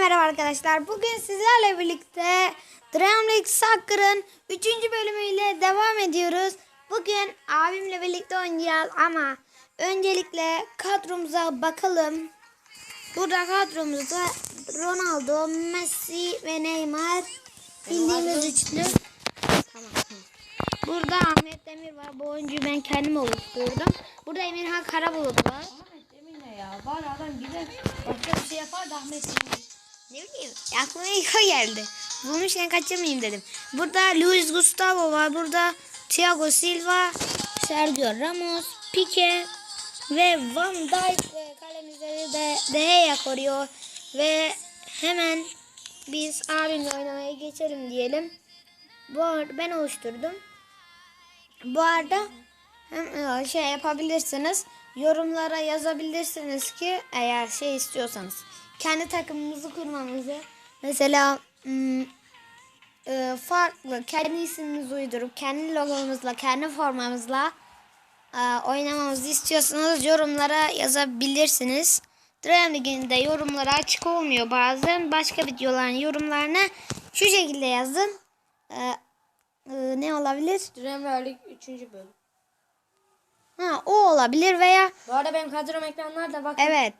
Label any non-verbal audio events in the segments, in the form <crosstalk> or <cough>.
merhaba arkadaşlar. Bugün sizlerle birlikte Dream League Soccer'ın 3. bölümüyle devam ediyoruz. Bugün abimle birlikte oynayacağız ama öncelikle kadromuza bakalım. Burada kadromuzda Ronaldo, Messi ve Neymar bildiğimiz üçlü. Burada Ahmet Demir var. Bu oyuncuyu ben kendim oluşturdum. Burada Emirhan Karabulut var. Ahmet Emin ne ya? Bari adam gider başka bir şey yapar da Ahmet Emin. Ne bileyim aklıma ilk o geldi. Bulmuşken kaçırmayayım dedim. Burada Luis Gustavo var. Burada Thiago Silva, Sergio Ramos, Pique ve Van Dijk ve kalemizde de De Gea koruyor. Ve hemen biz abimle oynamaya geçelim diyelim. Bu ben oluşturdum. Bu arada e, şey yapabilirsiniz. Yorumlara yazabilirsiniz ki eğer şey istiyorsanız. Kendi takımımızı kurmamızı. Mesela hmm, e, farklı kendi ismimizi uydurup kendi logomuzla kendi formamızla e, oynamamızı istiyorsanız yorumlara yazabilirsiniz. Dream League'in de yorumları açık olmuyor bazen. Başka videoların yorumlarına şu şekilde yazın. E, e, ne olabilir? Dream League 3. bölüm. Ha, o olabilir veya Bu arada benim kadrom ekranlarda bak. evet.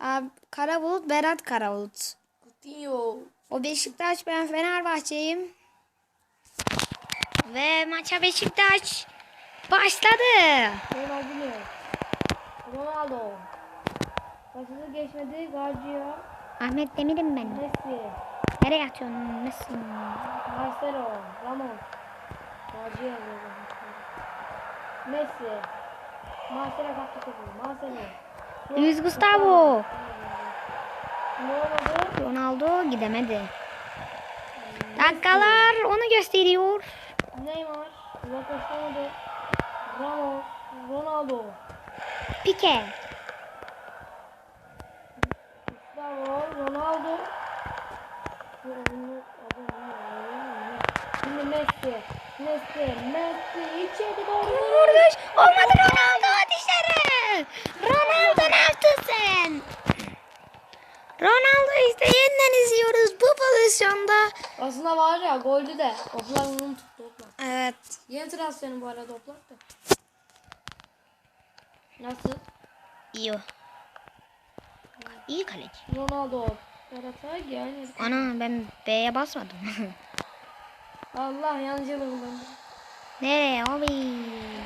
Abi, Karabulut, Berat Karabulut. Coutinho. O Beşiktaş, ben Fenerbahçe'yim. Ve maça Beşiktaş başladı. Ronaldinho. Ronaldo. Başını geçmedi. Garcia. Ahmet Demir'im ben. Messi. Nereye atıyorsun Messi? Marcelo. Ramos. Garcia. Messi. Marcelo kaptı topu. Marcelo. Luis Gustavo. Ronaldo gidemedi. Dakikalar onu gösteriyor. Neymar. Uzaklaşamadı. Ramos. Ronaldo. Pique. Gustavo, Ronaldo. Şimdi Messi. Messi, Messi içeri doğru. Vurmuş. Olmadı Ronaldo dışarı. Ronaldo ne yaptın sen? Ronaldo işte yeniden izliyoruz bu pozisyonda. Aslında var ya goldü de. Toplar onu tuttu toplar. Evet. Yeni transferin bu arada toplar da. Nasıl? İyi o. İyi kaleci. Ronaldo. Berat'a gelmedi. Ana ben B'ye basmadım. <laughs> Allah yanlışlıkla kullandım. Nereye abi?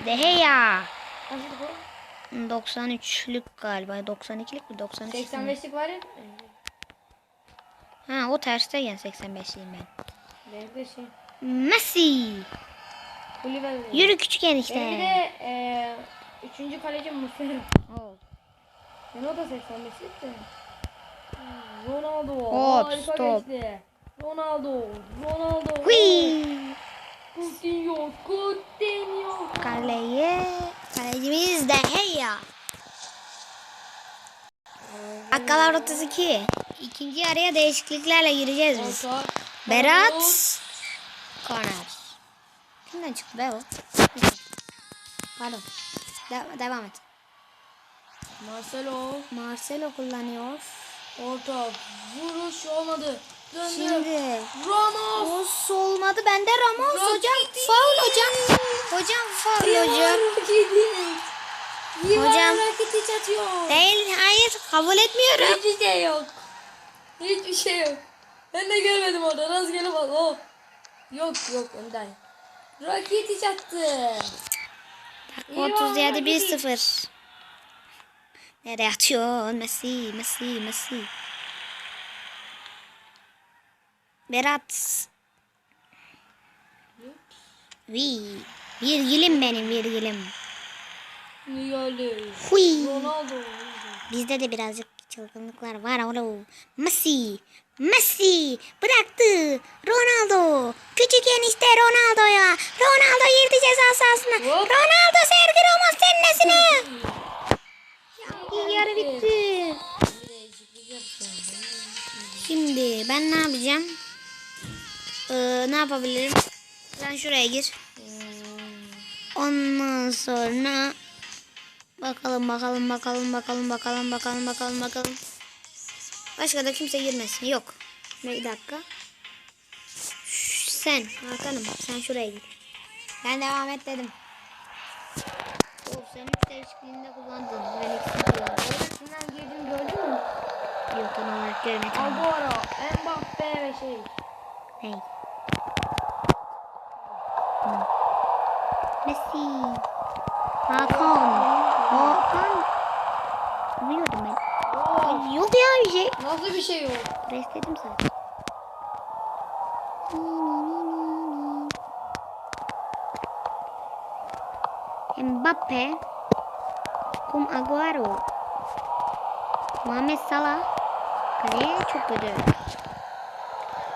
De Gea. Nasıl bu? 93'lük galiba. 92'lik mi? 93'lük mü? 85'lik var ya. Ha o terste yani 85'liyim ben. Benim de şey. Messi. Kulübe. Yürü küçük Benim enişte. de eee üçüncü kaleci Muslera. Oldu. Yani o da 85'lik de. Ronaldo. Hop, harika stop. geçti. Ronaldo. Ronaldo. Hui. Coutinho. Coutinho. Kaleye. Kalecimiz De Gea. Dakikalar 32. İkinci araya değişikliklerle gireceğiz biz. Berat. Corner. Kimden çıktı be o? Pardon. De- devam et. Marcelo. Marcelo kullanıyor. Orta. Vuruş olmadı. Döndü. Şimdi Ramos. Ramos olmadı. Bende Ramos Ramos hocam. gitti. Faul hocam. Hocam faul hocam. Hocam. Hocam. Atıyor. Değil hayır kabul etmiyorum. Hiçbir şey yok. Hiçbir şey yok. Ben de görmedim orada. Rastgele bak. Oh. Yok yok önden. Rakitic attı. Dakika 37 1-0. Nereye atıyor? Messi, Messi, Messi. Berat. Vi. Virgülim benim virgülim. Niyali. Ronaldo. Bizde de birazcık çılgınlıklar var oğlum. Messi. Messi bıraktı. Ronaldo. Küçük enişte Ronaldo'ya. Ronaldo girdi ceza sahasına. Hop. Ronaldo Sergio Ramos senin nesine? İlk yarı bitti. Şimdi ben ne yapacağım? Ee, ne yapabilirim? Sen şuraya gir. Ondan sonra bakalım bakalım bakalım bakalım bakalım bakalım bakalım bakalım. Başka da kimse girmesin. Yok. Bir dakika. Şş, Sen Hakan'ım sen şuraya git. Ben devam et dedim. Of sen üç değişikliğinde kullandın. Ben ikisini kullandım. Kimden girdim gördün mü? Yok tam olarak görmedim. Agüero, Mbappe ve şey. Hey. Messi. Hakan. Hakan. Biliyordum ben. Oo, Yok ya bir şey. nasıl bir şey yok? Restledim zaten. Mbappe. Kum Agüero. Muhammed Salah. Kaleye çok kötü.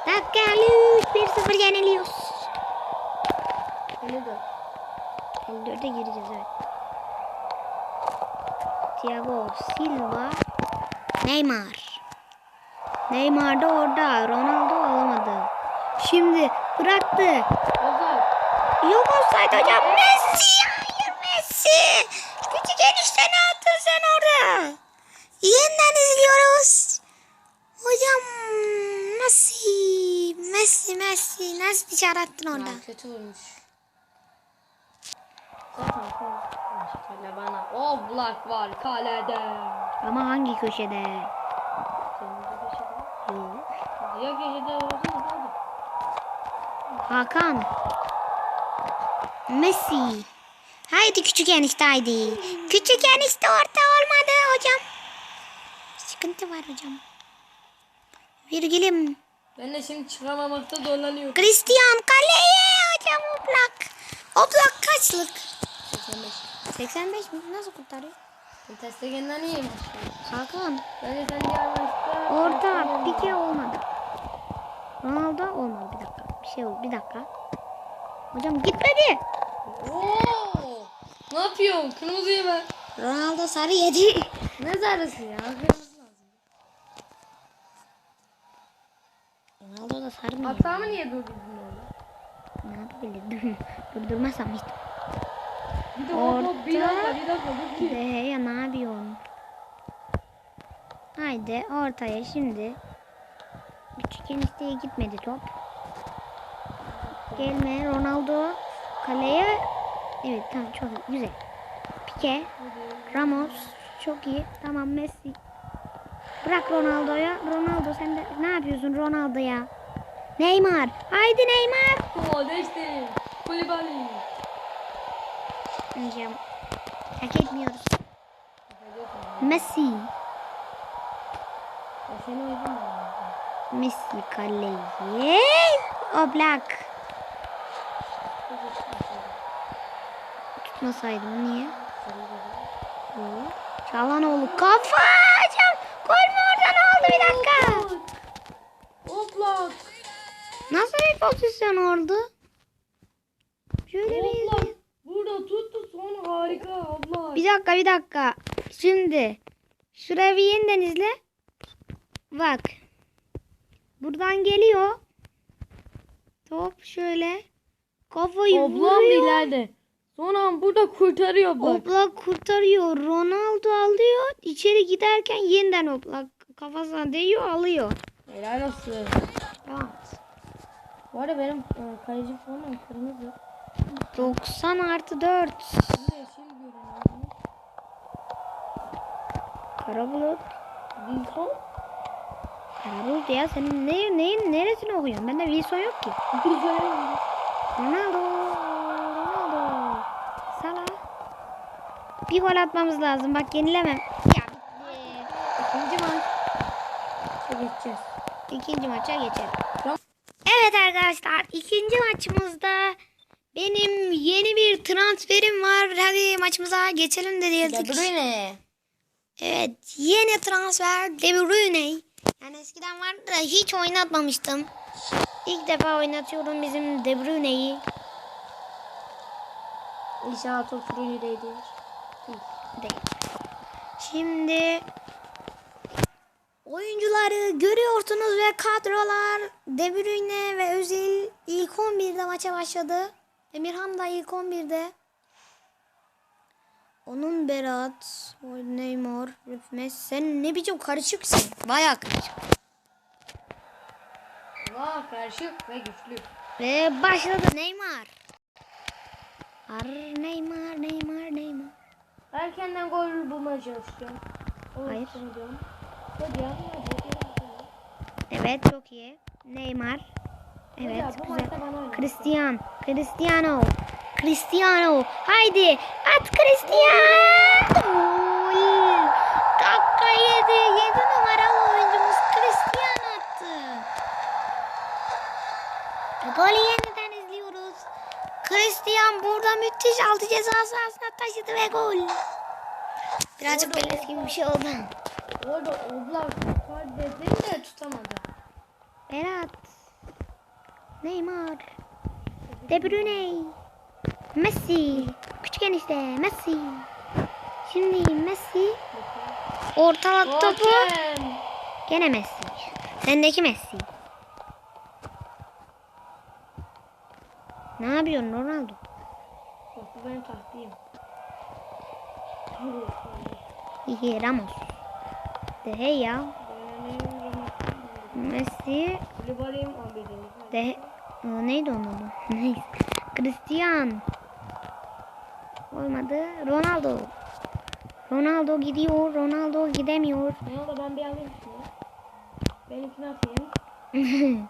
Dakika 1-0 yeniliyoruz. 54. 54'e gireceğiz evet. Thiago Silva. Neymar. Neymar da orada. Ronaldo alamadı. Şimdi bıraktı. Ozan. Yok olsaydı hocam. Messi. Hayır Messi. Küçük enişte ne yaptın sen orada? Yeniden izliyoruz. Hocam Messi. Messi Messi. Nasıl dışarı attın orada? Ya, kötü olmuş. Zaten Kale bana. O Black var kalede. Ama hangi köşede? Senin de köşede. Yok. Hakan. Messi. Haydi küçük enişte haydi. Küçük enişte orta olmadı hocam. Sıkıntı var hocam. Virgülüm. Ben de şimdi çıkamamakta zorlanıyorum. Christian kaleye hocam oblak. Oblak kaçlık? 85. 85 mi? Nasıl kurtarıyor? Testegen'den iyiyim. Hakan. Ben de sen diğer maçta... Orta pike olmadı. Ronaldo olmadı bir dakika. Bir şey oldu bir dakika. Hocam gitmedi. Oo! Ne yapıyorsun? Kırmızıyı ver. Ronaldo sarı yedi. Ne zarısı ya? Kırmızı lazım. Ronaldo da sarı mı yedi? Hatamı niye durdurdun orada? Ne yapabilirdim? <laughs> Durdurmasam işte. Bir de Orta. hop bir dakika bir dakika dur ki. Ya ne yapıyorsun? Haydi ortaya şimdi. Küçük enişteye gitmedi top. Gelme Ronaldo. Kaleye. Evet tamam çok iyi, güzel. Pike. Ramos. Çok iyi. Tamam Messi. Bırak Ronaldo'ya. Ronaldo sen de ne yapıyorsun Ronaldo'ya? Neymar. Haydi Neymar. Değişti. Kulübali. Hocam. Hak etmiyoruz. Messi. Messi kaleye. Oblak. Tutmasaydım niye? Yok. Çalhanoğlu kafa. Gol mü oradan oldu bir dakika. Oplak. Nasıl bir pozisyon oldu? Şöyle bir... Oplak. Burada tuttu sonra harika Bir dakika bir dakika. Şimdi şurayı bir yeniden izle. Bak. Buradan geliyor. Top şöyle. Kafayı Ablam vuruyor. ileride. Sonra burada kurtarıyor abla. Oblak kurtarıyor. Ronaldo alıyor. İçeri giderken yeniden oblak kafasına değiyor alıyor. Helal olsun. Tamam. Bu arada benim e, kaleci formam kırmızı. 90 artı 4. Bir de yeşil görünüyor. Karabulut. Wilson. Karabulut ya senin ne, neyin neresini okuyorsun? Bende Wilson yok ki. Ronaldo. Ronaldo. Salah. Bir gol atmamız lazım. Bak yenilemem. Ya. İkinci maç. Geçeceğiz. İkinci maça geçelim. Evet arkadaşlar ikinci maçımızda benim yeni bir transferim var. Hadi maçımıza geçelim de diyelim. De Bruyne. Evet yeni transfer De Bruyne. Yani eskiden vardı da hiç oynatmamıştım. İlk defa oynatıyorum bizim De Bruyne'yi. İnşallah o Bruyne'deydi. Şimdi oyuncuları görüyorsunuz ve kadrolar De Bruyne ve Özil ilk 11'de maça başladı. Emirhan da ilk 11'de. Onun Berat, Neymar, Messi. Sen ne biçim karışıksın? Bayağı karışık. Vah karışık ve güçlü. Ve başladı Neymar. Ar Neymar, Neymar, Neymar. Erkenden gol bulmaya çalışıyorum. Olur Hayır. Hocam hadi. Evet çok iyi. Neymar. Evet Hocam, güzel. Cristiano. Cristiano. Cristiano. Haydi. At Cristiano. Gol. Dakika yedi. Yedi numaralı oyuncumuz Cristiano attı. Golü yeniden izliyoruz. Cristiano burada müthiş altı ceza sahasına taşıdı ve gol. Birazcık gibi bir şey oldu. Orada Oblak tutar dedim de tutamadı. Berat. Neymar. De Bruyne. Messi. Küçük enişte Messi. Şimdi Messi. Ortalık topu. Gene Messi. Sendeki Messi. Ne yapıyorsun Ronaldo? Bak bu benim taktiğim. İyi Ramos. De hey ya. Messi. Kulübaliyim 11. De neydi onun adı? <laughs> Neyse. Cristian. Olmadı. Ronaldo. Ronaldo gidiyor. Ronaldo gidemiyor. Oldu ben bir alayım şunu. Benimkini atayım. <laughs>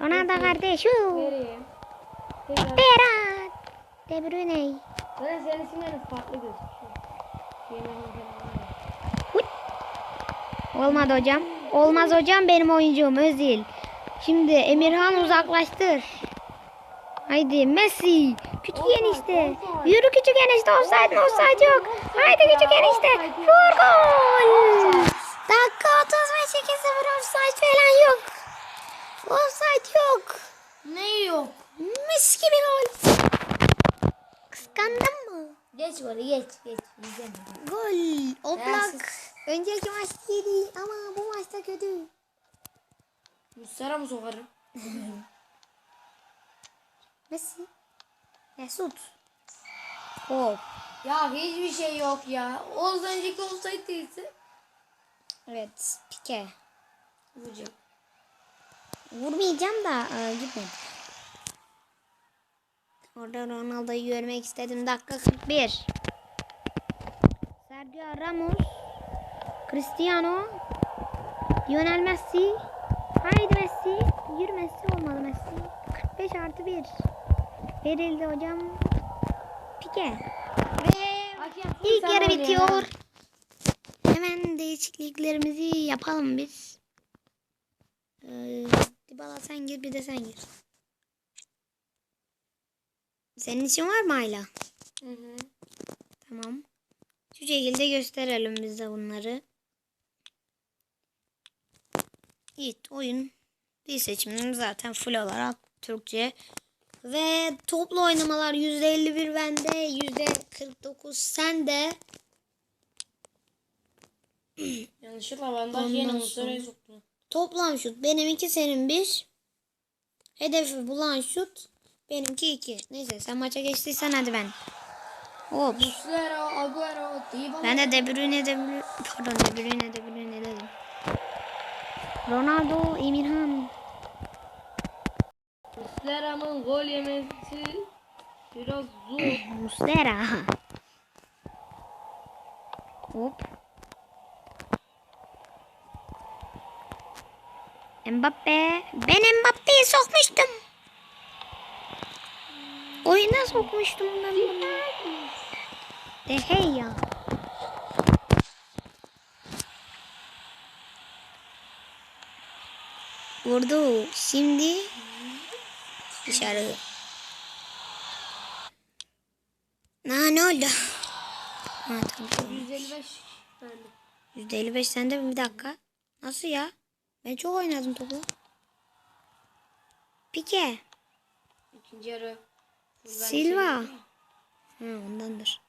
Ronaldo kardeş. şu. Vereyim. Berat. De Bruyne. Zaten senin isimlerin farklı gözüküyor. Olmadı hocam. Olmaz hocam benim oyuncum Özil. Şimdi Emirhan uzaklaştır. Haydi Messi. Küçük enişte. Yürü küçük enişte. Mi offside yok. Haydi küçük enişte. Vur gol. Dakika 35 2-0 offside falan yok. Offside yok. Ne yok? Mis gibi gol. Kıskandın mı? Geç var geç geç. Güzel. Gol. Oblak. Önceki maç iyiydi ama bu maçta kötü. Mustara mı sokarım? <laughs> Messi. Mesut. Hop. Ya hiçbir şey yok ya. Oğuz önceki olsaydı değilse. Evet. Pike. Vuracağım. Vurmayacağım da e, gitmedi. Orada Ronaldo'yu görmek istedim. Dakika 41. Sergio Ramos. Cristiano. Lionel Messi. Haydi Messi. Yürü Messi olmalı Messi. 45 artı 1. Verildi hocam. Pike. Ve İlk yarı bitiyor. ya. Hemen değişikliklerimizi yapalım biz. Ee, Dybala sen gir bir de sen gir. Senin için var mı hala? Hı hı. Tamam. Şu şekilde gösterelim biz de bunları. İyi oyun. Dil seçimim zaten full olarak Türkçe. Ve toplu oynamalar %51 bende, %49 sende. <clears throat> Yanlışlıkla bandaj yeni Mustara'yı soktum. Toplam şut benimki senin bir. Hedefi bulan şut benimki iki. Neyse sen maça geçtiysen hadi ben. Hop. Ben de De Bruyne De Bruyne pardon De Bruyne De Bruyne dedim. Ronaldo Emirhan. Muslera'nın gol yemesi biraz zor. Muslera. Hop. Mbappe. Ben Mbappe'yi sokmuştum. Oyuna sokmuştum ben bunu. De hey ya. Vurdu. Şimdi dışarı. Na ne oldu? Ha tamam. 155 tane. %55 sende mi? Bir dakika. Nasıl ya? Ben çok oynadım topu. Pike. İkinci yarı. Buradan Silva. Ha ondandır.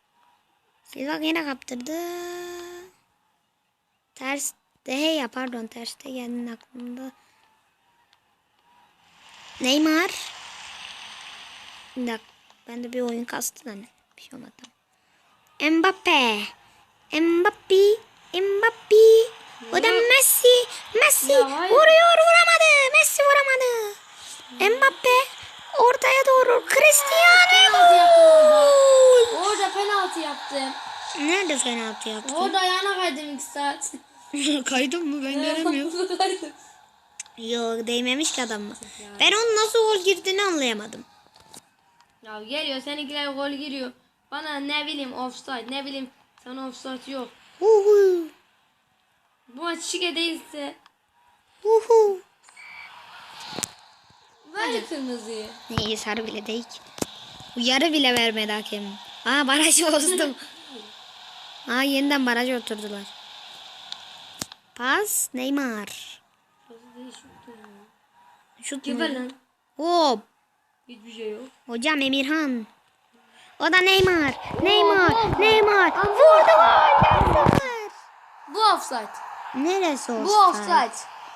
Silva yine kaptırdı. Ters de ya pardon terste geldin aklımda. Neymar. Bir dakika. Ben de bir oyun kastı da ne? Bir şey olmadı. Mbappe. Mbappe. Mbappe. O da Messi. Messi. Ya. Vuruyor vuramadı. Messi vuramadı. Mbappe. Ortaya doğru. Cristiano. Orada. Penaltı yaptım. Nerede penaltı yaptın? Orada ayağına kaydım iki saat. <laughs> Kaydın mı? Ben göremiyorum. Kaydım. Yok değmemiş ki adam mı? Ben onun nasıl gol girdiğini anlayamadım. Ya geliyor seninkiler gol giriyor. Bana ne bileyim offside ne bileyim sana offside yok. Uhu. Bu maç şike değilse Uhu. ver kırmızıyı. Neyi sarı bile değil ki. Bu yarı bile vermedi hakem. Aa baraj bozdum. <laughs> Aa yeniden baraj oturdular. Pas Neymar. Şut mu? lan. Hiçbir şey yok. Hocam Emirhan. O da Neymar. Neymar. gol. Neymar. Vurdu gol. 1-0. Bu offside. Neresi offside? Bu offside.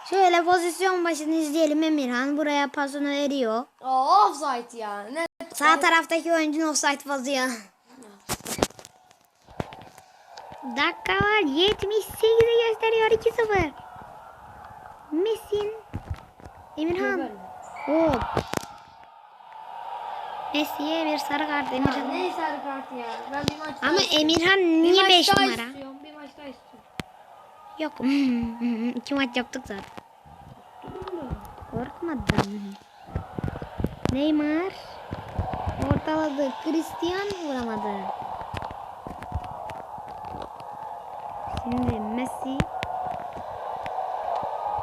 Şöyle pozisyon başını izleyelim Emirhan. Buraya pasını veriyor. O offside ya. Ne? Sağ taraftaki oyuncunun offside bozuyor. Dakika var. 78'i gösteriyor 2-0. Messi'nin Emirhan. Hop. Messi'ye bir sarı kart Ya Emirhan. ne sarı kart ya. Ben bir maç Ama istiyorum. Emirhan niye maç 5 daha numara? istiyorum. Bir maç daha istiyorum. Yok. <laughs> İki maç yaptık zaten. Korkmadım. Neymar ortaladı. Cristiano vuramadı. Şimdi Messi.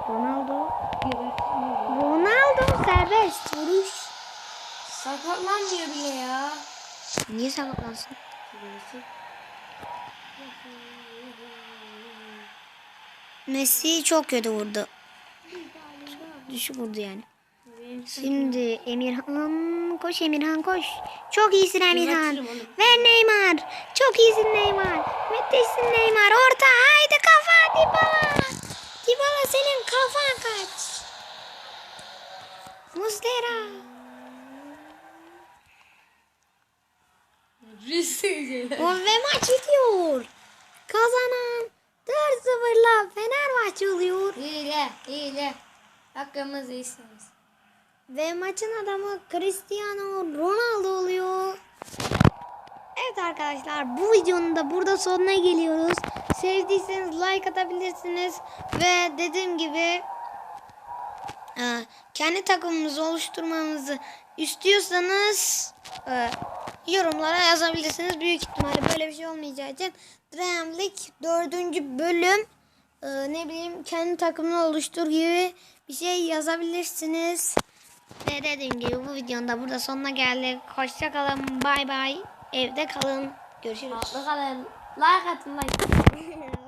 Ronaldo. Ronaldo serbest vuruş. Sakatlanmıyor bile ya. Niye sakatlansın? Messi çok kötü vurdu. Düşük vurdu yani. Şimdi Emirhan koş Emirhan koş. Çok iyisin Emirhan. Ver Neymar. Çok iyisin Neymar. Müthişsin Neymar. Orta haydi kafa Dybala. Dybala senin kafan kaç. Muslera. Risk O ve maç bitiyor. Kazanan 4-0'la Fenerbahçe oluyor. Hile, hile. Hakkımızı isteriz. Ve maçın adamı Cristiano Ronaldo oluyor. Evet arkadaşlar bu videonun da burada sonuna geliyoruz. Sevdiyseniz like atabilirsiniz. Ve dediğim gibi e, kendi takımımızı oluşturmamızı istiyorsanız e, yorumlara yazabilirsiniz. Büyük ihtimalle böyle bir şey olmayacağı için Dream League 4. bölüm e, ne bileyim kendi takımını oluştur gibi bir şey yazabilirsiniz. Ve dediğim gibi bu videonun da burada sonuna geldik. Hoşça kalın. Bay bay. Evde kalın. Görüşürüz. Sağlıklı kalın. Like atın like. <laughs>